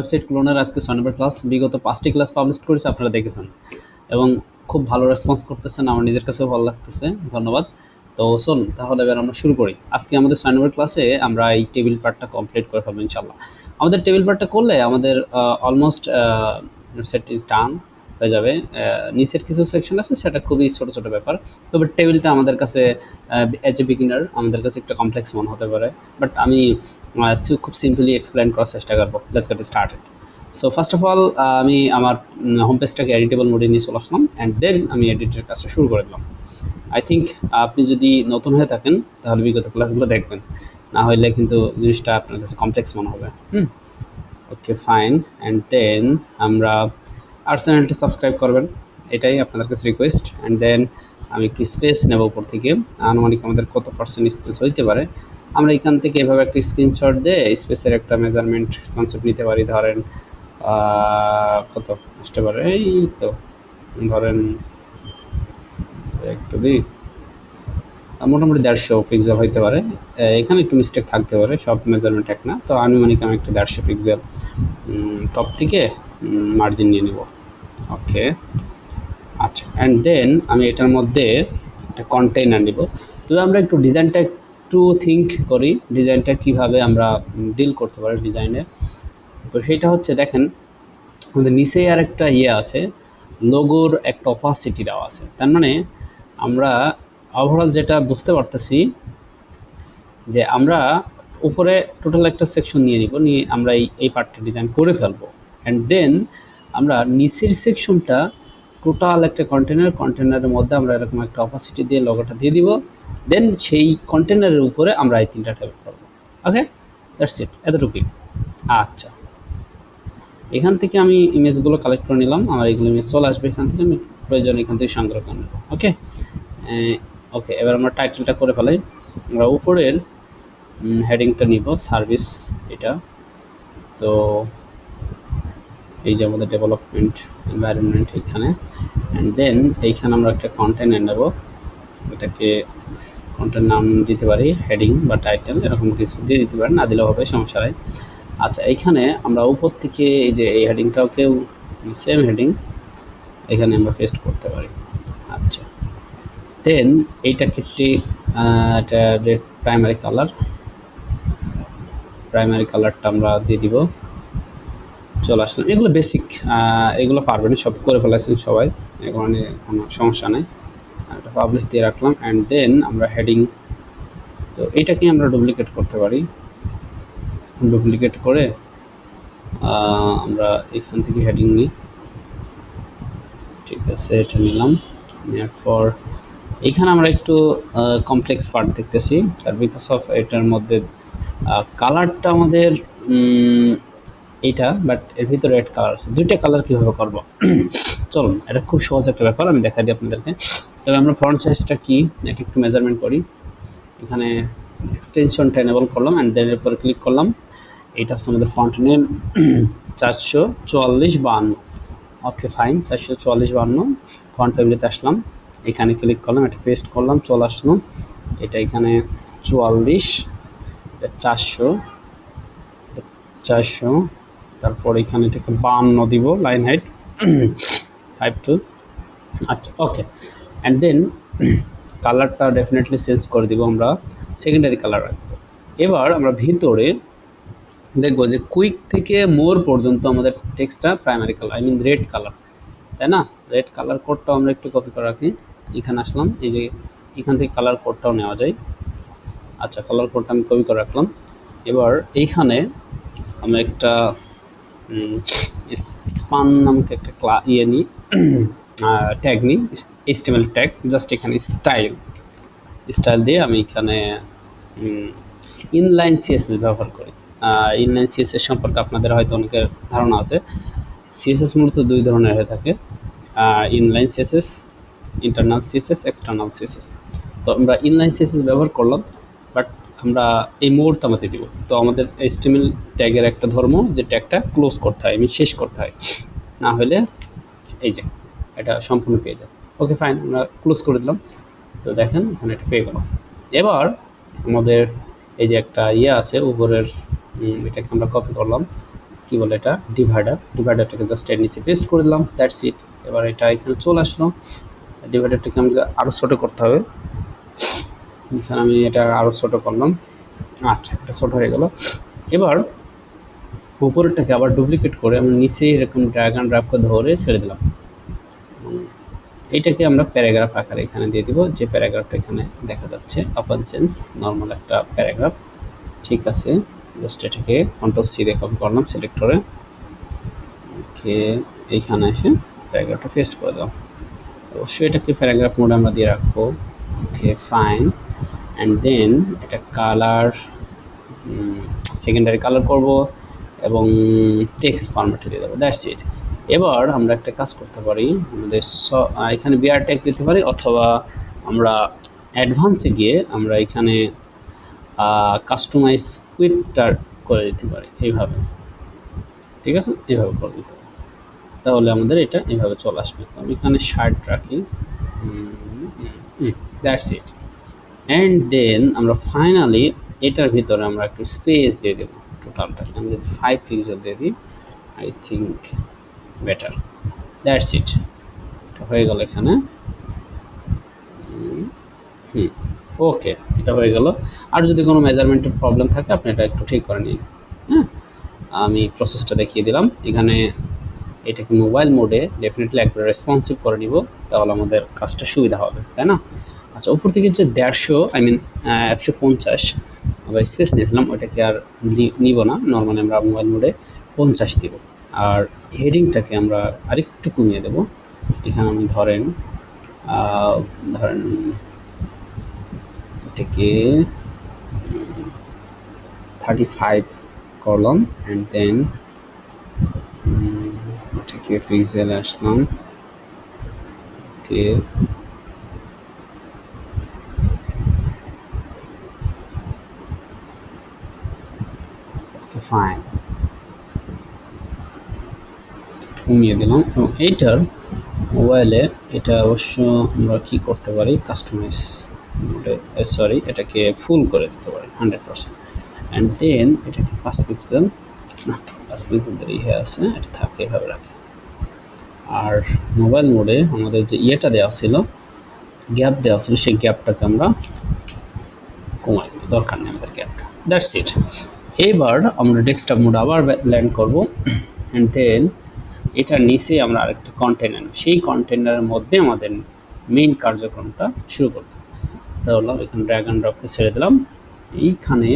Website ক্লোনের আজকে ছয় নম্বর class বিগত পাঁচটি ক্লাস পাবলিশ করেছে, আপনারা দেখেছেন। এবং খুব ভালো রেসপন্স করতেছেন, আমার নিজের কাছেও ভালো লাগতেছে, ধন্যবাদ। তো, চলুন, তাহলে এবার আমরা শুরু করি। আজকে আমাদের ছয় নম্বর ক্লাসে আমরা এই টেবিল পার্টটা কমপ্লিট করে ফেলব ইনশাল্লাহ আমাদের টেবিল পার্টটা করলে আমাদের অলমোস্ট ওয়েবসাইট ইজ ডান হয়ে যাবে। নিচের কিছু সেকশন আছে, সেটা খুবই ছোট ছোট ব্যাপার। তবে টেবিলটা আমাদের কাছে এজ এ বিগিনার আমাদের কাছে একটা কমপ্লেক্স মনে হতে পারে। বাট আমি খুব সিম্পলি এক্সপ্লেন করার চেষ্টা করব। Let's get started so first of all আমি আমার হোম পেজটাকে এডিটেবল মোডে নিয়ে চলে আসলাম অ্যান্ড দেন আমি এডিটের কাজটা শুরু করে দিলাম। আই থিঙ্ক আপনি যদি নতুন হয়ে থাকেন, তাহলে বিগত ক্লাসগুলো দেখবেন। না হলে কিন্তু জিনিসটা আপনার কাছে কমপ্লেক্স মনে হবে। হুম? ওকে ফাইন অ্যান্ড দেন আমরা আর চ্যানেলটি সাবস্ক্রাইব করবেন। এটাই আপনাদের কাছে রিকোয়েস্ট অ্যান্ড দেন আমি একটু স্পেস নেব উপর থেকে। আনুমানিক আমাদের কত পার্সেন্ট স্পেস হইতে পারে? আমরা এখান থেকে এভাবে একটা স্ক্রিনশট দিয়ে স্পেসের একটা মেজারমেন্ট কনসেপ্ট নিতে পারি। ধরেন কত? আসতে পারে, এই তো। ধরেন, একটু দিই মোটামুটি দেড়শো পিক্সেল হইতে পারে। এখানে একটু মিস্টেক থাকতে পারে, সব মেজারমেন্ট এক না। তো আনুমানিক আমি একটা দেড়শো পিক্সেল টপ থেকে মার্জিন নিয়ে নেব। ওকে আচ্ছা অ্যান্ড দেন আমি এটার মধ্যে একটা কন্টেইনার নিব। তো আমরা একটু ডিজাইনটা থিঙ্ক করি ডিজাইনটা কীভাবে আমরা ডিল করতে পারি ডিজাইনে তো সেটা হচ্ছে, দেখেন, আমাদের নিচেই আর একটা ইয়ে আছে লোগোর একটা অপাসিটি দেওয়া আছে। তার মানে আমরা ওভারঅল যেটা বুঝতে পারতেছি, যে আমরা উপরে টোটাল একটা সেকশন নিয়ে নিব, নিয়ে আমরা এই এই পার্টটা ডিজাইন করে ফেলব। অ্যান্ড দেন আমরা নিচের সেকশনটা টোটাল একটা কন্টেনার কন্টেনারের মধ্যে আমরা এরকম একটা অপাসিটি দিয়ে লগোটা দিয়ে দিব। দেন সেই কন্টেনারের উপরে আমরা এই তিনটা টাইপ করব। ওকে দ্যাটস ইট এতটুকুই। আচ্ছা। এখান থেকে আমি ইমেজগুলো কালেক্ট করে নিলাম। আমার এগুলো ইমেজ চলে আসবে এখান থেকে। আমি প্রয়োজন এখান থেকে সংগ্রহ করে নেব। ওকে ওকে এবার আমরা টাইটেলটা করে ফেলাই। আমরা উপরের হেডিংটা নিব সার্ভিস এটা। তো এই যে আমাদের ডেভেলপমেন্ট এনভায়রনমেন্ট এখানে। অ্যান্ড দেন এইখানে আমরা একটা কন্টেন্ট নেব এটাকে কন্টেন্ট নাম দিতে পারি হেডিং বা টাইটেল এরকম কিছু দিয়ে দিতে পারি না দিলেও হবে, সমস্যা নাই। আচ্ছা এইখানে আমরা উপর থেকে এই যে এই হেডিংটাকেও সেম হেডিং এখানে আমরা পেস্ট করতে পারি। আচ্ছা। দেন এইটাকে একটি এটা রেড প্রাইমারি কালার প্রাইমারি কালারটা আমরা দিয়ে দিব। চলে আসলাম এগুলো বেসিক এগুলো পারবেন সব করে ফেলেছেন সবাই। এগুলো কোনো সমস্যা নেই। একটা পাবলিশ দিয়ে রাখলাম অ্যান্ড দেন আমরা হেডিং তো এটাকে আমরা ডুপ্লিকেট করতে পারি। ডুপ্লিকেট করে আমরা এখান থেকে হেডিং নিই। ঠিক আছে, এটা নিলাম। নেওয়ার পর, এখানে আমরা একটু কমপ্লেক্স পার্ট দেখতেছি। তার বিকজ অফ এটার মধ্যে কালারটা আমাদের এইটা বাট এর ভিতরে রেড কালার আছে। দুইটা কালার কীভাবে করব? চলুন, এটা খুব সহজ একটা ব্যাপার, আমি দেখা দিই আপনাদেরকে। তবে আমরা ফ্রন্ট সাইজটা কি এটা একটু মেজারমেন্ট করি। এখানে এক্সটেনশনটা এনেবল করলাম অ্যান্ড দেন এর পরে ক্লিক করলাম। এটা হচ্ছে আমাদের ফ্রন্ট নেম চারশো চুয়াল্লিশ বাহান্ন। ওকে ফাইন চারশো চুয়াল্লিশ বাহান্ন ফ্রন্ট ফ্যামিলিতে আসলাম। এখানে ক্লিক করলাম, এটা পেস্ট করলাম, চলে আসলাম এটা এখানে চুয়াল্লিশ চারশো চারশো তারপর এখানে এটাকে বাহান্ন দিব লাইন হাইট ফাইভ টু আচ্ছা ওকে অ্যান্ড দেন কালারটা ডেফিনেটলি চেঞ্জ করে দিব আমরা সেকেন্ডারি কালার রাখব। এবার আমরা ভিতরে দেখব যে কুইক থেকে মোর পর্যন্ত আমাদের টেক্সটটা primary colour I mean red colour তাই না? রেড কালার কোডটাও আমরা একটু কপি করে রাখি। এখানে আসলাম, এই যে এখান থেকে কালার কোডটাও নেওয়া যায়। আচ্ছা কালার কোডটা আমি কপি করে রাখলাম। এবার এইখানে আমরা একটা স্পান নামক একটা ক্লা ইয়ে নিই ট্যাগ নিই এস্টিমেল ট্যাগ জাস্ট এখানে স্টাইল স্টাইল দিয়ে আমি এখানে ইনলাইন সিএসএস ব্যবহার করি। ইনলাইন সিএসএস সম্পর্কে আপনাদের হয়তো অনেকের ধারণা আছে। সিএসএস মূলত দুই ধরনের হয়ে থাকে। Inline CSS internal CSS external CSS তো আমরা ইনলাইন সিএসএস ব্যবহার করলাম। আমরা এই মুহূর্তে আমাদের দিব। তো আমাদের এস্টিমেল ট্যাগের একটা ধর্ম যে ট্যাগটা ক্লোজ করতে হয় আমি শেষ করতে হয়। না হলে এই যে, এটা সম্পূর্ণ পেয়ে যায়। ওকে, ফাইন, আমরা ক্লোজ করে দিলাম। তো দেখেন, এখানে এটা পেয়ে গেল এবার আমাদের এই যে একটা ইয়ে আছে, উপরের এটাকে আমরা কপি করলাম। কি বলে এটা? ডিভাইডার ডিভাইডারটাকে জাস্ট এর নিচে পেস্ট করে দিলাম। দ্যাটস ইট এবার এটা এখানে চলে আসলো। ডিভাইডারটাকে আমাকে আরও ছোটো করতে হবে। এখানে আমি এটা আরও ছোটো করলাম। আচ্ছা এটা ছোটো হয়ে গেল। এবার উপরেরটাকে আবার ডুপ্লিকেট করে আমি নিচে এরকম ড্রাপ করে ধরে ছেড়ে দিলাম। এইটাকে আমরা প্যারাগ্রাফ আকারে এখানে দিয়ে দিব, যে প্যারাগ্রাফটা এখানে দেখা যাচ্ছে। অপেন সেন্স নর্মাল একটা প্যারাগ্রাফ ঠিক আছে জাস্ট এটাকে কন্ট্রোল সি দিয়ে করলাম সিলেক্টরে ওকে, এইখানে এসে প্যারাগ্রাফটা পেস্ট করে দাও অবশ্যই এটাকে প্যারাগ্রাফ মোডে আমরা দিয়ে রাখব। ওকে ফাইন অ্যান্ড দেন এটা কালার সেকেন্ডারি কালার করব এবং টেক্সট ফরম্যাটে দিয়ে দেবো দ্যাটস ইট এবার আমরা একটা কাজ করতে পারি, আমাদের এখানে বিআর ট্যাগ দিতে পারি অথবা আমরা অ্যাডভান্সে গিয়ে আমরা এখানে কাস্টমাইজ কুইকটার করে দিতে পারি, এইভাবে। ঠিক আছে? এইভাবে করে দিতে তাহলে আমাদের এটা এইভাবে চলে আসবে। তো আমি এখানে শার্ট রাখি। দ্যাটস ইট অ্যান্ড দেন আমরা ফাইনালি এটার ভিতরে আমরা একটা স্পেস দিয়ে দেবো টোটালটাকে আমি যদি ফাইভ পিক্সেল দিয়ে দিই I think better that's it এটা হয়ে গেল এখানে। হুম। ওকে এটা হয়ে গেল। আর যদি কোনো মেজারমেন্টের প্রবলেম থাকে, আপনি এটা একটু ঠিক করে নিন। হ্যাঁ? আমি প্রসেসটা দেখিয়ে দিলাম। এখানে এটাকে মোবাইল মোডে ডেফিনেটলি একবার রেসপন্সিভ করে নিব, তাহলে আমাদের কাজটা সুবিধা হবে, তাই না? আচ্ছা উপর থেকে যে দেড়শো আই মিন একশো পঞ্চাশ আমরা স্পেস নিয়েছিলাম, ওইটাকে আর নিব না। নর্মালি আমরা মোবাইল মোডে পঞ্চাশ দিব। আর হেডিংটাকে আমরা আরেকটু কমিয়ে দেব। এখানে আমি ধরেন ধরেন এটাকে থার্টি ফাইভ করলাম অ্যান্ড দেন এটাকে পিক্সেলে আসলাম। ওকে ফাইন কমিয়ে দিলাম। এবং এইটার মোবাইলে এটা অবশ্য আমরা কি করতে পারি? কাস্টমাইজ মোডে সরি এটাকে ফুল করে দিতে পারি হান্ড্রেড পার্সেন্ট অ্যান্ড দেন এটাকে পাঁচ পিক্সেল না, পাঁচ পিক্সেল ইয়ে আছে, এটা থাকে এভাবে রাখি। আর মোবাইল মোডে আমাদের যে ইয়েটা দেওয়া ছিল গ্যাপ দেওয়া ছিল, সেই গ্যাপটাকে আমরা কমাই দরকার নেই আমাদের গ্যাপটা দ্যাটস ইট এবার আমরা ডেস্কটপ মোড আবার ল্যান্ড করব। অ্যান্ড দেন এটার নিচে আমরা আরেকটা কন্টেনার সেই কন্টেনারের মধ্যে আমাদের মেইন কার্যক্রমটা শুরু করতে তাহলে এখানে ড্র্যাগন ড্রপকে ছেড়ে দিলাম। এইখানে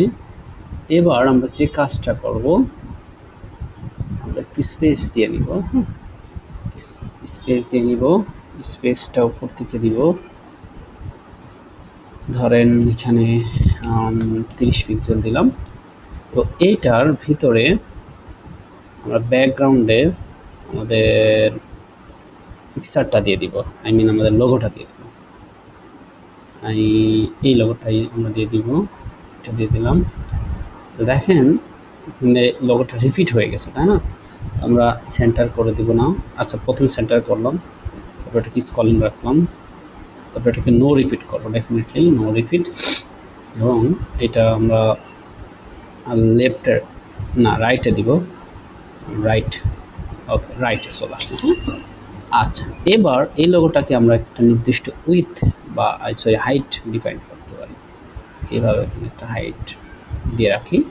এবার আমরা যে কাজটা করব, আমরা একটু স্পেস দিয়ে নিব। স্পেস দিয়ে নিব। স্পেসটা উপর থেকে দিব। ধরেন এখানে তিরিশ পিক্সেল দিলাম। তো এইটার ভিতরে আমরা ব্যাকগ্রাউন্ডে আমাদের পিকচারটা দিয়ে দিব। আই মিন আমাদের লোগোটা দিয়ে দিব। এই লোগোটাই আমরা দিয়ে দিব। এটা দিয়ে দিলাম। তো দেখেন লোগোটা রিপিট হয়ে গেছে, তাই না? তো আমরা সেন্টার করে দিব না। আচ্ছা প্রথমে সেন্টার করলাম। তারপর এটাকে স্কলিং রাখলাম। তারপর এটাকে নো রিপিট করব ডেফিনেটলি নো রিপিট এবং এটা আমরা লেফটে না রাইটে দিব। রাইট ওকে রাইটে চলে আসলো আচ্ছা এবার এই লোগোটাকে আমরা একটা নির্দিষ্ট উইথ বা সরি হাইট ডিফাইন করতে পারি। এইভাবে একটা হাইট দিয়ে রাখি।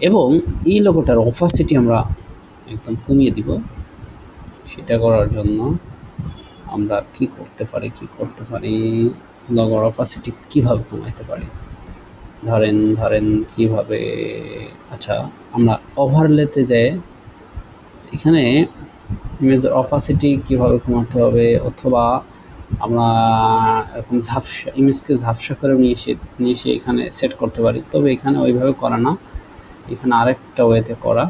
এবং এই লোগোটার অফাসিটি আমরা একদম কমিয়ে দিব। সেটা করার জন্য আমরা কি করতে পারি, কি করতে পারি লগোর অফাসিটি কীভাবে কমাইতে পারি? ধরেন ধরেন কীভাবে আচ্ছা আমরা ওভারলেতে যাই, এখানে ইমেজের অপাসিটি কীভাবে কমাতে হবে, অথবা আমরা এরকম ঝাপসা ইমেজকে ঝাপসা করে নিয়ে এসে নিয়ে এসে এখানে সেট করতে পারি। তবে এখানে ওইভাবে করা না। এখানে আরেকটা ওয়েতে করা।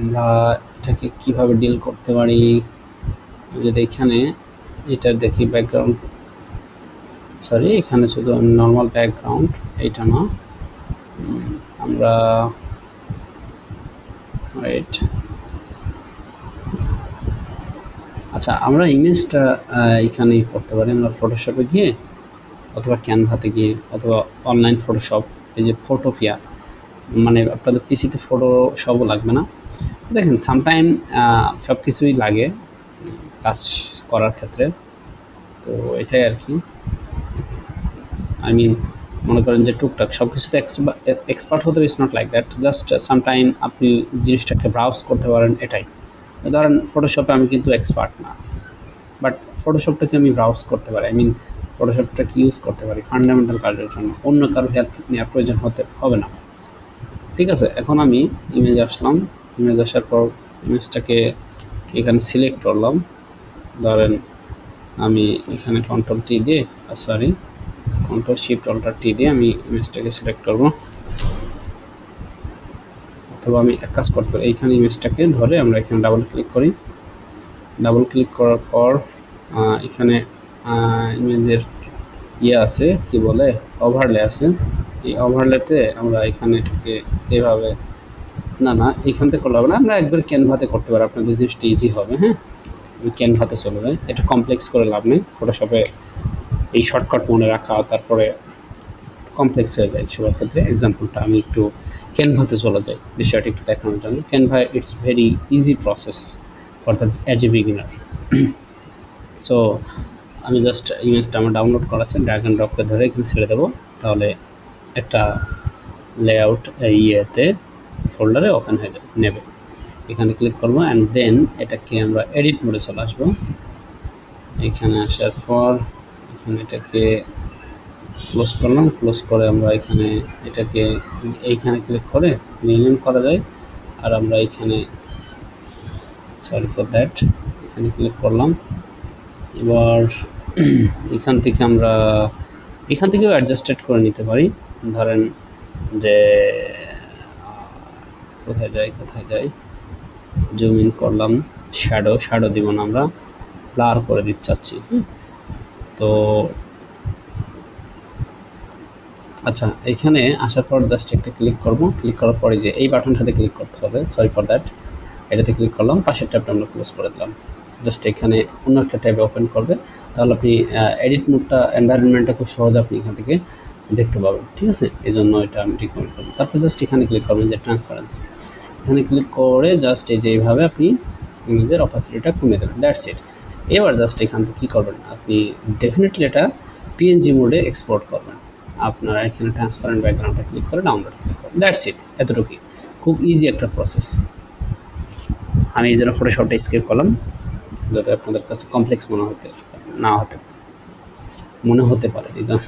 আমরা এটাকে কীভাবে ডিল করতে পারি? যদি এখানে এটা দেখি ব্যাকগ্রাউন্ড সরি এখানে শুধু নর্মাল ব্যাকগ্রাউন্ড এইটা না। আমরা রাইট আচ্ছা আমরা ইমেজটা এখানে করতে পারি। আমরা ফটোশপে গিয়ে, অথবা ক্যানভাতে গিয়ে, অথবা অনলাইন ফটোশপ এই যে ফটোপিয়া মানে আপনাদের পিসিতে ফটো সবও লাগবে না। দেখেন সামটাইম সব কিছুই লাগে কাজ করার ক্ষেত্রে। তো এটাই আর কি। আই মিন মনে করেন যে টুকটাক সব কিছুতে এক্সপার্ট হতে it's not like that just sometime আপনি জিনিসটাকে ব্রাউজ করতে পারেন, এটাই। ধরেন ফটোশপে আমি কিন্তু এক্সপার্ট না। বাট ফটোশপটাকে আমি ব্রাউজ করতে পারি। আই মিন ফটোশপটাকে ইউজ করতে পারি ফান্ডামেন্টাল কাজের জন্য। অন্য কারও হেল্প নেওয়ার প্রয়োজন হতে, হবে না। ঠিক আছে? এখন আমি ইমেজ আসলাম। ইমেজ আসার পর ইমেজটাকে এখানে সিলেক্ট করলাম। ধরেন আমি এখানে কন্ট্রোল টি দিয়ে sorry control shift alter T দিয়ে আমি ইমেজটাকে সিলেক্ট করব। অথবা আমি এক কাজ করতে পারি, এইখানে ইমেজটাকে ধরে আমরা এখানে ডাবল ক্লিক করি। ডাবল ক্লিক করার পর এখানে ইমেজের ইয়ে আছে, কি বলে ওভারলে আছে। এই ওভারলেতে আমরা এখানে এটাকে এভাবে, না না, এখান থেকে করলে হবে না। আমরা একবার ক্যানভাতে করতে পারি, আপনাদের জিনিসটা ইজি হবে হ্যাঁ? ক্যানভাতে চলে যায় এটা কমপ্লেক্স করে লাভ নেই ফটোশপে এই শর্টকাট মনে রাখা, তারপরে কমপ্লেক্স হয়ে যায় সবার ক্ষেত্রে। এক্সাম্পলটা আমি একটু ক্যানভাতে চলে যাই, বিষয়টা একটু দেখানোর জন্য। Canva it's very easy process for the as a beginner so আমি জাস্ট ইমেজটা আমার ডাউনলোড করা আছে ড্র্যাগ অ্যান্ড ড্রপকে ধরে এখানে ছেড়ে দেবো। তাহলে একটা লেআউট ইয়েতে ফোল্ডারে ওপেন হয়ে যাবে, নেবে। এখানে ক্লিক করব অ্যান্ড দেন এটাকে আমরা এডিট মোডে চলে আসব। এখানে আসার পর এটাকে ক্লোজ করলাম। ক্লোজ করে আমরা এখানে এটাকে এইখানে ক্লিক করে রিনেম করা যায়। আর আমরা এখানে সরি ফর দ্যাট এখানে ক্লিক করলাম। এবার এখান থেকে আমরা এখান থেকেও অ্যাডজাস্টেড করে নিতে পারি। ধরেন যে কোথায় যাই কোথায় যাই? জুম ইন করলাম। শ্যাডো শ্যাডো দিব না আমরা। ব্লার করে দিতে চাচ্ছি। হুম। তো আচ্ছা এখানে আসার পর জাস্ট একটা ক্লিক করব। ক্লিক করার পরে যে এই বাটনটাতে ক্লিক করতে হবে সরি ফর দ্যাট এটাতে ক্লিক করলাম, পাশের ট্যাবটা আমরা ক্লোজ করে দিলাম। জাস্ট এখানে অন্য একটা ট্যাবে ওপেন করবে, তাহলে আপনি এডিট মোডটা এনভায়রনমেন্টটা খুব সহজে আপনি এখান থেকে দেখতে পাবেন, ঠিক আছে? এই জন্য এটা আমি রিকমেন্ড করব। তারপর জাস্ট এখানে ক্লিক করবেন যে ট্রান্সপারেন্সি এখানে ক্লিক করে জাস্ট এই যে এইভাবে আপনি ইমেজের অপাসিটিটা কমিয়ে দেবেন দ্যাটস ইট এবার জাস্ট এখান থেকে কী করবেন? আপনি ডেফিনেটলি এটা পিএনজি মোডে এক্সপোর্ট করবেন। আপনারা এখানে ট্রান্সপারেন্ট ব্যাকগ্রাউন্ডটা ক্লিক করে ডাউনলোড ক্লিক করেন দ্যাটস ইট এতটুকুই। খুব ইজি একটা প্রসেস আমি এই জন্য ফটোশপটা স্কেপ করলাম। যাতে আপনাদের কাছে কমপ্লেক্স মনে হতে, না হতে, মনে হতে পারে। এই জন্য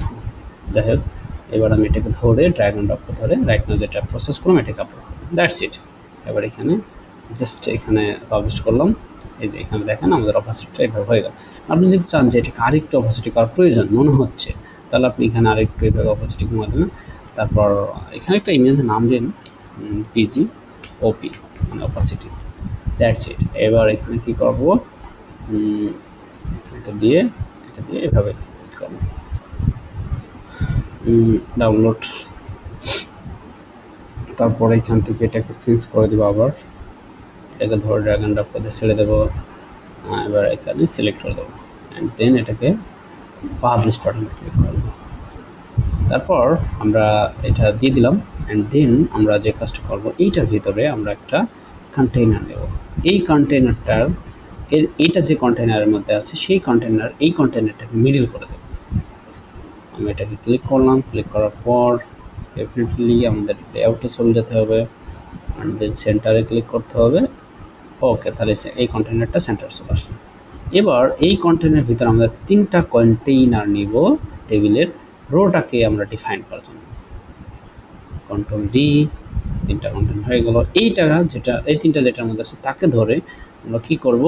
যাই হোক, এবার আমি এটাকে ধরে ড্রাগন ডপকে ধরে রাইট নাও যেটা প্রসেস করলাম, এটাকে আপলোড দ্যাটস ইট এবার এখানে জাস্ট এখানে পাবলিশ করলাম। এই যে এখানে দেখেন, আমাদের অপাসিটিটা এভাবে হয়ে গেল। আপনি যদি চান যে এটাকে আরেকটু অপাসিটি করার প্রয়োজন, মনে হচ্ছে, তাহলে আপনি এখানে আরেকটু এভাবে অপাসিটি কমা দেবেন। তারপর এখানে একটা ইমেজের নাম দিন পিজি ওপি মানে অপাসিটি দ্যাটস ইট এবার এখানে কি করব? এটা দিয়ে এটা দিয়ে এভাবে করব। ডাউনলোড তারপরে এখান থেকে এটাকে চেঞ্জ করে দেবো আবার। এটাকে ধরে ড্র্যাগ অ্যান্ড ড্রপ করে ছেড়ে দেবো। এবার এখানে সিলেক্ট করে দেবো। অ্যান্ড দেন এটাকে পাবলিশ বাটনে ক্লিক করব। তারপর আমরা এটা দিয়ে দিলাম। অ্যান্ড দেন আমরা যে কাজটা করব, এইটার ভিতরে আমরা একটা কন্টেইনার নেব। এই কন্টেইনারটার এর, এইটা যে কন্টেইনারের মধ্যে আছে, সেই কন্টেইনার এই কন্টেইনারটাকে মিডিল করে দেবো। আমি এটাকে ক্লিক করলাম। ক্লিক করার পর ডেফিনেটলি আমাদের লেআউটে চলে যেতে হবে। অ্যান্ড দেন সেন্টারে ক্লিক করতে হবে। ওকে তাহলে এই কন্টেনারটা সেন্টার চলে আসলো। এবার এই কন্টেনারের ভিতরে আমরা তিনটা কন্টেইনার নিব টেবিলের। রোটাকে আমরা ডিফাইন করার জন্য। কন্ট্রোল ডি তিনটা কন্টেন্ট হয়ে গেল। এইটা যেটা এই তিনটা যেটার মধ্যে আছে তাকে ধরে আমরা কী করব?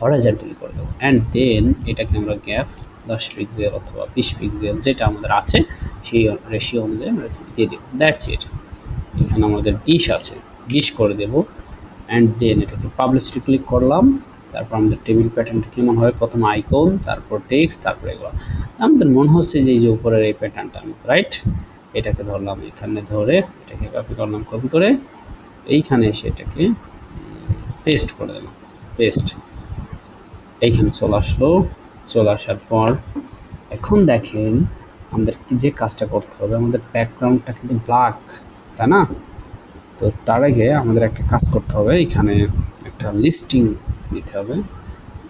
হরাইজেন্টালি করে দেবো। অ্যান্ড দেন এটাকে আমরা গ্যাপ দশ পিক্সেল অথবা বিশ পিক্সেল যেটা আমাদের আছে, সেই রেশিও অনুযায়ী আমরা দিয়ে দেবো। দ্যাটস ইট এখানে আমাদের ডিশ আছে। ডিশ করে দেবো। অ্যান্ড দেন এটাকে পাবলিসিটি ক্লিক করলাম। তারপর আমাদের টেবিল প্যাটার্নটা কেমন হবে প্রথম আইকন তারপর টেক্সট তারপর এগুলো। আমাদের মনে হচ্ছে যে এই যে উপরের এই প্যাটার্নটা রাইট এটাকে ধরলাম এখানে ধরে, এটাকে কপি করলাম কপি করে এইখানে এসে এটাকে পেস্ট করে দিলাম। পেস্ট এইখানে চলে আসলো। চলে আসার পর এখন দেখেন আমাদের যে কাজটা করতে হবে? আমাদের ব্যাকগ্রাউন্ডটা কিন্তু ব্ল্যাক তাই না? তো তার আগে আমাদের একটা কাজ করতে হবে। এখানে একটা লিস্টিং দিতে হবে।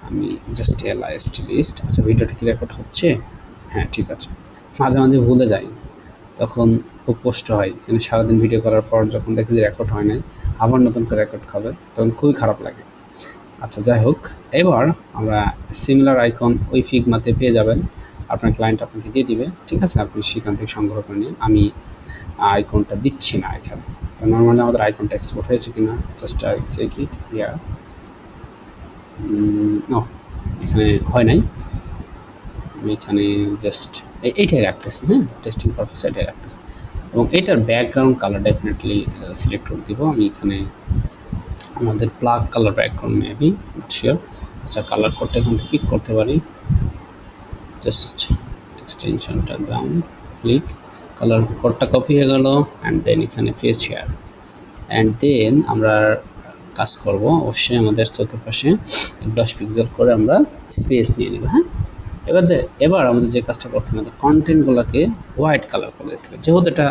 আমি জাস্ট এলআইএসটি লিস্ট আচ্ছা ভিডিওটা কি রেকর্ড হচ্ছে? হ্যাঁ ঠিক আছে। মাঝে মাঝে ভুলে যাই। তখন খুব কষ্ট হয়। কিন্তু সারাদিন ভিডিও করার পর যখন দেখি যে রেকর্ড হয় নাই, আবার নতুন করে রেকর্ড খাবে, তখন খুবই খারাপ লাগে। আচ্ছা যাই হোক। এবার আমরা সিমিলার আইকন ওই ফিগমাতে পেয়ে যাবেন। আপনার ক্লায়েন্ট আপনাকে দিয়ে দিবে। ঠিক আছে? আপনি সেখান থেকে সংগ্রহ করে নিন। আমি আইকনটা দিচ্ছি না এখানে। নর্মালি আমাদের আইকনটা এক্সপোর্ট হয়েছে কিনা জাস্ট আই চেক ইট ও এখানে হয় নাই। আমি এখানে জাস্ট এইটাই রাখতেছি হ্যাঁ টেস্টিং পারপাস এটাই রাখতেছি। এবং এটার ব্যাকগ্রাউন্ড কালার ডেফিনেটলি সিলেক্ট করে দিব। আমি এখানে আমাদের plug colour background maybe sure আচ্ছা কালার কোডটা এখান থেকে পিক করতে পারি। জাস্ট এক্সটেনশনটা ডাউন ক্লিক কালার কোডটা কপি হয়ে গেল অ্যান্ড দেন এখানে ফেস শেয়ার অ্যান্ড দেন আমরা কাজ করব অবশ্যই আমাদের চতুর্পাশে দশ পিক্সেল করে আমরা স্পেস নিয়ে নেব হ্যাঁ? এবার এবার আমাদের যে কাজটা করতে হবে কন্টেন্টগুলোকে হোয়াইট কালার করে দিতে হবে। যেহেতু এটা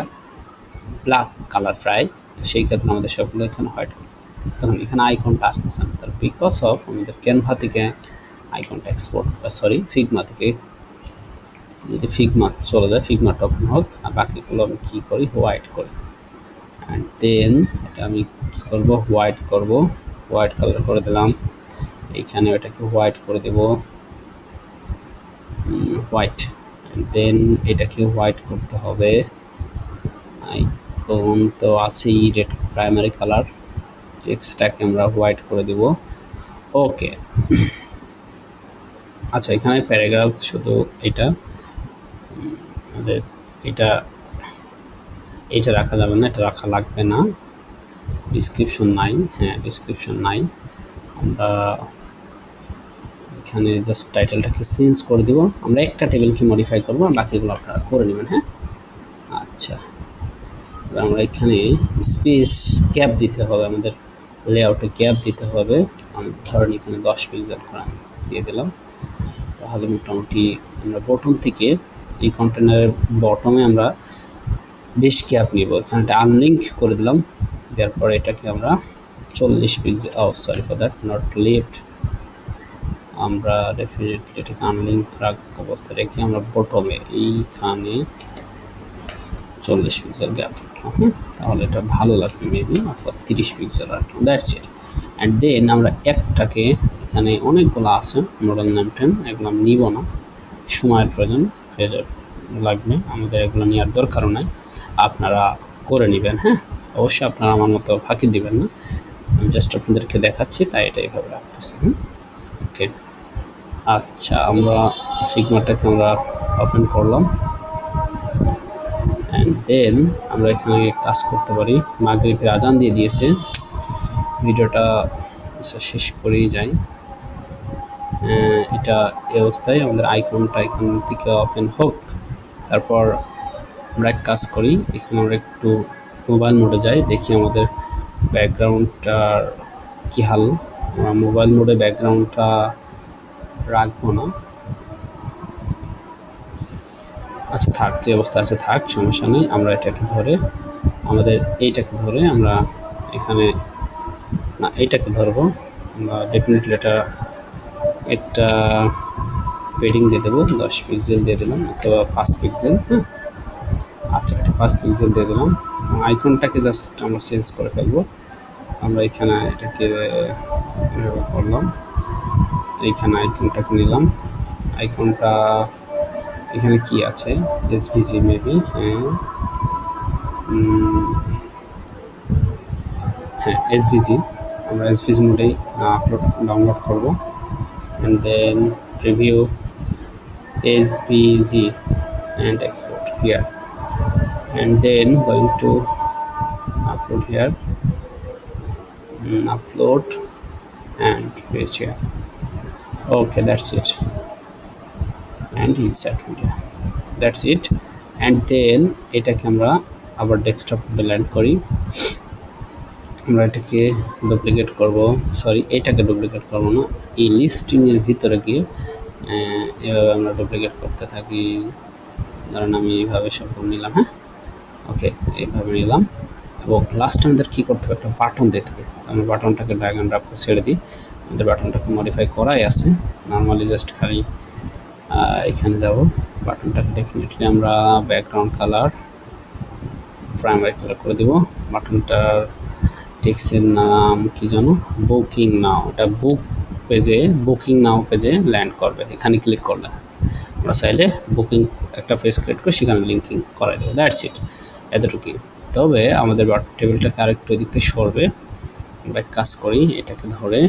ব্ল্যাক কালার প্রায় তো সেই ক্ষেত্রে আমাদের সবগুলো এখানে হোয়াইট তখন এখানে আইকনটা আসতেছে না তার বিকজ অফ আমাদের ক্যানভা থেকে আইকনটা এক্সপোর্ট সরি ফিগমা থেকে যদি ফিগমা চলে যায় ফিগমাটা ওপেন হোক আর বাকিগুলো আমি কী করি? হোয়াইট করি। অ্যান্ড দেন এটা আমি কী করব? হোয়াইট করব। হোয়াইট কালার করে দিলাম। এইখানে এটাকে হোয়াইট করে দেব। হোয়াইট দেন এটাকে হোয়াইট করতে হবে। আইকন তো আছেই রেড প্রাইমারি কালার টেক্সটটাকে আমরা হোয়াইট করে দেব। ওকে আচ্ছা এখানে প্যারাগ্রাফ শুধু এটা। আমাদের। এটা এটা রাখা যাবে না, এটা রাখা লাগবে না। ডিসক্রিপশন নাই হ্যাঁ ডিসক্রিপশন নাই। আমরা এখানে জাস্ট টাইটেলটাকে চেঞ্জ করে দিব। আমরা একটা টেবিলকে মডিফাই করব বাকিগুলো আপনারা করে নেবেন হ্যাঁ? আচ্ছা। আমরা এখানে স্পেস ক্যাপ দিতে হবে, আমাদের লেআউটে ক্যাপ দিতে হবে। আমি ধরেন এখানে দশ পিক্সেল করে দিয়ে দিলাম। তাহলে মোটামুটি আমরা বটন থেকে এই কন্টেনারের বটমে আমরা বেশ ক্যাপ নিব। এখানে একটা আনলিঙ্ক করে দিলাম। দেওয়ার পরে এটাকে আমরা চল্লিশ pixel O sorry for that not left আমরা ডেফিনেটলি এটাকে আনলিঙ্ক রাখ, অবস্থা রেখে আমরা বটমে এইখানে চল্লিশ পিক্সেল গ্যাপ রাখলাম হ্যাঁ তাহলে এটা ভালো লাগবে মেবি অথবা তিরিশ পিক্সেল রাখলাম দ্যাটস ইট অ্যান্ড দেন আমরা একটাকে, এখানে অনেকগুলো আছে মডেল নাম টেন এগুলো আমি নিব না, সময়ের প্রয়োজন। লাগবে, আমাদের এগুলো নেওয়ার দরকারও নাই। আপনারা করে নেবেন হ্যাঁ? অবশ্যই আপনারা আমার মতো ফাঁকি দিবেন না। আমি জাস্ট আপনাদেরকে দেখাচ্ছি, তাই এটা এইভাবে রাখতেছি, হুম? ওকে আচ্ছা আমরা ফিগমাটাকে আমরা ওপেন করলাম। অ্যান্ড দেন আমরা এখানে কাজ করতে পারি। মাগরিবের আজান দিয়ে দিয়েছে। ভিডিওটা শেষ করেই যাই। এটা এই অবস্থায় আমাদের আইকনটা এখান থেকে ওপেন হোক তারপর আমরা এক কাজ করি, এখানে আমরা একটু মোবাইল মোডে যাই, দেখি আমাদের ব্যাকগ্রাউন্ডটার কী হাল। আমরা মোবাইল মোডে ব্যাকগ্রাউন্ডটা রাখব না। আচ্ছা থাক, যে অবস্থা আছে থাক, সমস্যা নেই, আমরা এটাকে ধরে, আমাদের এইটাকে ধরে আমরা এখানে, না, এইটাকে ধরবো। আমরা ডেফিনেটলি এটা একটা পেডিং দিয়ে দেবো দশ পিক্সেল দিয়ে দিলাম অথবা পাঁচ পিক্সেল হ্যাঁ আচ্ছা এটা পাঁচ পিক্সেল দিয়ে দিলাম। আইকনটাকে জাস্ট আমরা চেঞ্জ করে ফেলব। আমরা এখানে এটাকে করলাম। এইখানে আইকনটাকে নিলাম। আইকনটা এখানে কি আছে? এস এসভিজি মেবি হ্যাঁ। হ্যাঁ এসভিজি আমরা এস এসভিজি মোডেই আপলোড ডাউনলোড করব। and then preview SVG and export here and then going to upload here mm, upload and reach here okay that's it and insert video that's it and then এটাকে আমরা আবার desktop land করি আমরা এটাকে duplicate করব। Sorry এটাকে duplicate করব না। এই লিস্টিংয়ের ভিতরে গিয়ে এভাবে আমরা ডুপ্লিকেট করতে থাকি। ধরেন আমি এইভাবে সব নিলাম হ্যাঁ? ওকে এইভাবে নিলাম। এবং লাস্ট আমাদের কী করতে হবে? একটা বাটন দিতে হবে। আমরা বাটনটাকে ড্র্যাগ অ্যান্ড ড্রপ ছেড়ে দিই। আমাদের বাটনটাকে মডিফাই করাই আছে। নর্মালি জাস্ট খালি এখানে যাব। বাটনটাকে ডেফিনেটলি আমরা ব্যাকগ্রাউন্ড কালার প্রাইমারি কালার করে দিব। বাটনটার টেক্সের নাম কি জানো? বুকিং নাও এটা বুক পেজে বুকিং নাও পেজে ল্যান্ড করবে। এখানে ক্লিক করলে। আমরা চাইলে বুকিং একটা পেজ ক্রিয়েট করে সেখানে লিঙ্কিং করাই দেবো। দ্যাটস ইট এতটুকুই। তবে আমাদের টেবিলটাকে আরেকটু এদিক থেকে সরবে। আমরা কাজ করি, এটাকে ধরে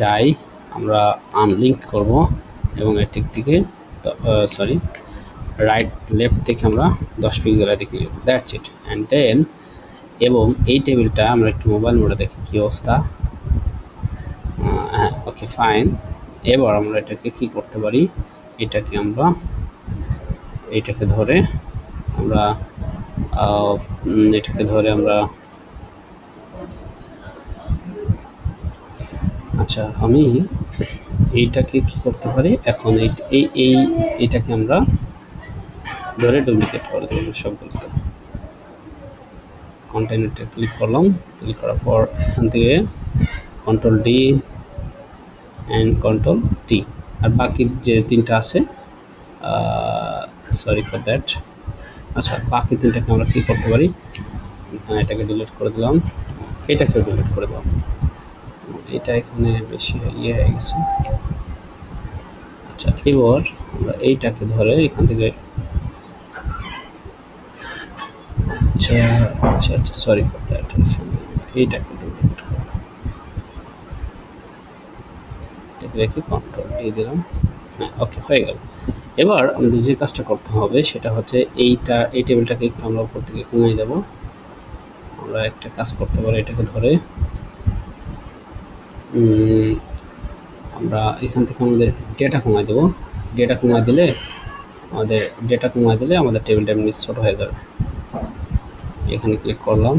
যাই। আমরা আনলিঙ্ক করব এবং এটির থেকে সরি রাইট লেফট থেকে আমরা দশ পিক্সেল দিকে নেব। দ্যাটস ইট অ্যান্ড দেন এবং এই টেবিলটা আমরা একটু মোবাইল মোডে দেখি কী অবস্থা। হ্যাঁ ওকে ফাইন এবার আমরা এটাকে কি করতে পারি? এটাকে আমরা, এটাকে ধরে আমরা এটাকে ধরে আমরা আচ্ছা আমি এইটাকে কি করতে পারি? এখন এই এই এইটাকে আমরা ধরে ডুপ্লিকেট করে দেবো সবগুলোতে। কন্টেন্টে ক্লিক করলাম। ক্লিক করার পর এখান থেকে control D and control T আর বাকি যে তিনটা আছে সরি ফর দ্যাট আচ্ছা বাকি তিনটাকে আমরা কী করতে পারি? এটাকে ডিলিট করে দিলাম। এটাকেও ডিলিট করে দিলাম। এটা এখানে বেশি ইয়ে হয়ে গেছে। আচ্ছা এবার আমরা এইটাকে ধরে এখান থেকে আচ্ছা আচ্ছা আচ্ছা সরি ফর দ্যাট এইটাকে ডিলিট রেখে কন্ট্রোল দিয়ে দিলাম। হ্যাঁ ওকে হয়ে গেল। এবার আমাদের যে কাজটা করতে হবে, সেটা হচ্ছে এইটা, এই টেবিলটাকে একটু আমরা উপর থেকে কমিয়ে দেবো। আমরা একটা কাজ করতে পারি এটাকে ধরে। আমরা এখান থেকে আমাদের ডেটা কমায় দেবো। ডেটা কমায় দিলে আমাদের ডেটা কমায় দিলে আমাদের টেবিলটা এমনি ছোটো হয়ে যাবে। এখানে ক্লিক করলাম।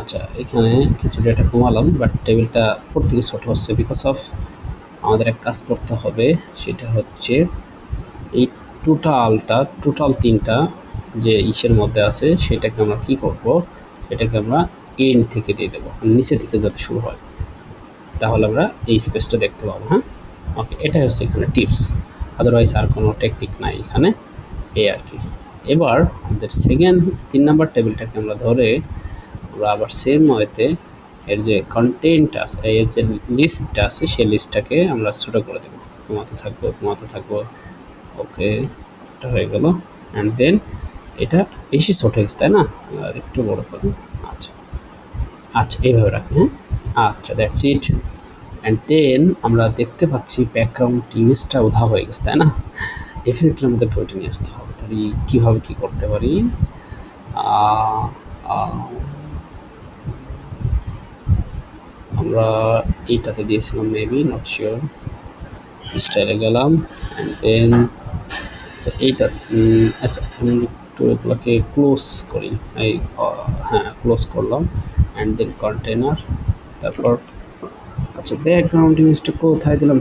আচ্ছা এখানে কিছু ডেটা কমালাম বাট টেবিলটা থেকে ছোটো হচ্ছে বিকজ অফ আমাদের এক কাজ করতে হবে, সেটা হচ্ছে এই টোটালটা টোটাল তিনটা যে ইসের মধ্যে আছে, সেটাকে আমরা কি করব? এটাকে আমরা এন থেকে দিয়ে দেবো নিচে থেকে যাতে শুরু হয়। তাহলে আমরা এই স্পেসটা দেখতে পাবো হ্যাঁ? ওকে এটাই হচ্ছে এখানে টিপস আদারওয়াইজ আর কোনো টেকনিক নাই এখানে, এই আর কি। এবার আমাদের সেকেন্ড তিন নাম্বার টেবিলটাকে আমরা ধরে আমরা আবার সেম ওয়েতে এর যে কন্টেন্ট আছে, এর যে লিস্টটা আছে, সেই লিস্টটাকে আমরা ছোটো করে দেবো। কমাতে থাকব কমাতে থাকব। ওকে এটা হয়ে গেল। অ্যান্ড দেন এটা বেশি ছোট হয়েছে, তাই না? আর একটু বড় করুন আচ্ছা। আচ্ছা এইভাবে রাখুন হ্যাঁ? আচ্ছা দ্যাটস ইট অ্যান্ড দেন আমরা দেখতে পাচ্ছি ব্যাকগ্রাউন্ড ইমেজটা উধা হয়ে গেছে, তাই না? ডেফিনেটলি আমাদের ওইটা নিয়ে আসতে হবে। তাহলে কীভাবে কী করতে পারি? আমরা এইটাতে দিয়েছিলাম মেবি নট শিওর স্টাইলে গেলাম অ্যান্ড দেন আচ্ছা এইটা আচ্ছা আমি একটু এগুলোকে ক্লোজ করি। এই হ্যাঁ ক্লোজ করলাম অ্যান্ড দেন কন্টেনার তারপর আচ্ছা ব্যাকগ্রাউন্ড ইমেজটা কোথায় দিলাম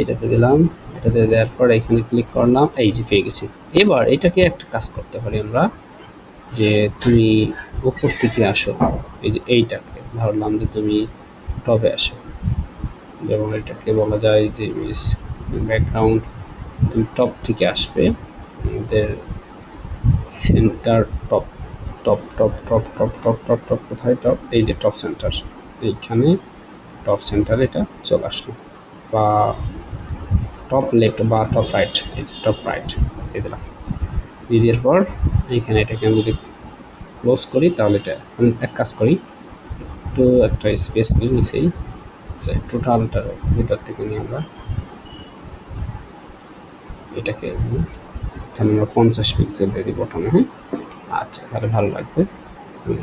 এটাতে দিলাম। এটাতে দেওয়ার পর এখানে ক্লিক করলাম এই যে পেয়ে গেছি। এবার এটাকে একটা কাজ করতে পারি আমরা যে তুমি উপর থেকে আসো, এই যে এইটাকে, ধরলাম যে তুমি টপে আসো। যেমন এটাকে বলা যায় যে ব্যাকগ্রাউন্ড তুমি টপ থেকে আসবে, আমাদের centre top top top top top top top top কোথায় টপ এই যে টপ সেন্টার এইখানে টপ সেন্টার এটা চলে আসলো। বা টপ লেফট বা টপ রাইট এই টপ রাইট দিয়ে দিলাম। দিয়ে দেওয়ার পর এইখানে এটাকে আমি যদি ক্লোজ করি, তাহলে এটা আমি এক কাজ করি, একটু একটা স্পেস নিই নিচেই আচ্ছা টোটালটার ভিতর থেকে নিয়ে আমরা এটাকে। এখানে আমরা পঞ্চাশ পিক্সেল দিয়ে দিই প্রথমে হ্যাঁ? আচ্ছা তাহলে ভালো লাগবে।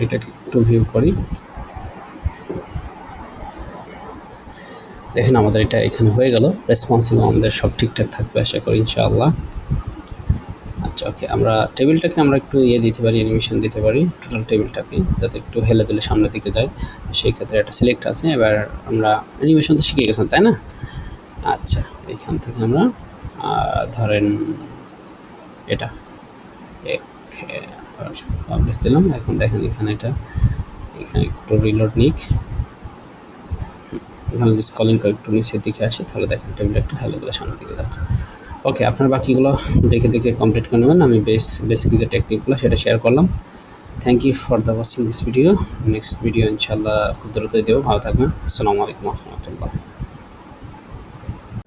এটাকে একটু ভিউ করি। দেখেন আমাদের এটা এখানে হয়ে গেল। রেসপন্সিভ আমাদের সব ঠিকঠাক থাকবে আশা করি, ইনশাআল্লাহ। আচ্ছা ওকে আমরা টেবিলটাকে আমরা একটু ইয়ে দিতে পারি অ্যানিমেশন দিতে পারি টোটাল টেবিলটাকে, যাতে একটু হেলে দিলে সামনের দিকে যায়। সেই ক্ষেত্রে একটা সিলেক্ট আছে, এবার আমরা অ্যানিমেশন তো শিখে গেছেন, তাই না? আচ্ছা এখান থেকে আমরা ধরেন এটা। দিলাম, এখন দেখেন এখানে এটা, এখানে একটু রিলোড নিক। এখানে যে স্কলিং করে একটু নিচের দিকে আসে, তাহলে দেখেন টেবিল একটা করে সামনের দিকে যাচ্ছে। ওকে আপনার বাকিগুলো দেখে দেখে কমপ্লিট করে নেবেন। আমি বেস বেসিক যে টেকনিকগুলো সেটা শেয়ার করলাম। Thank you for the watching this video next video ইনশাল্লাহ খুব দ্রুতই দেবো। ভালো থাকবেন। আসসালামু আলাইকুম রহমতুল্লাহ।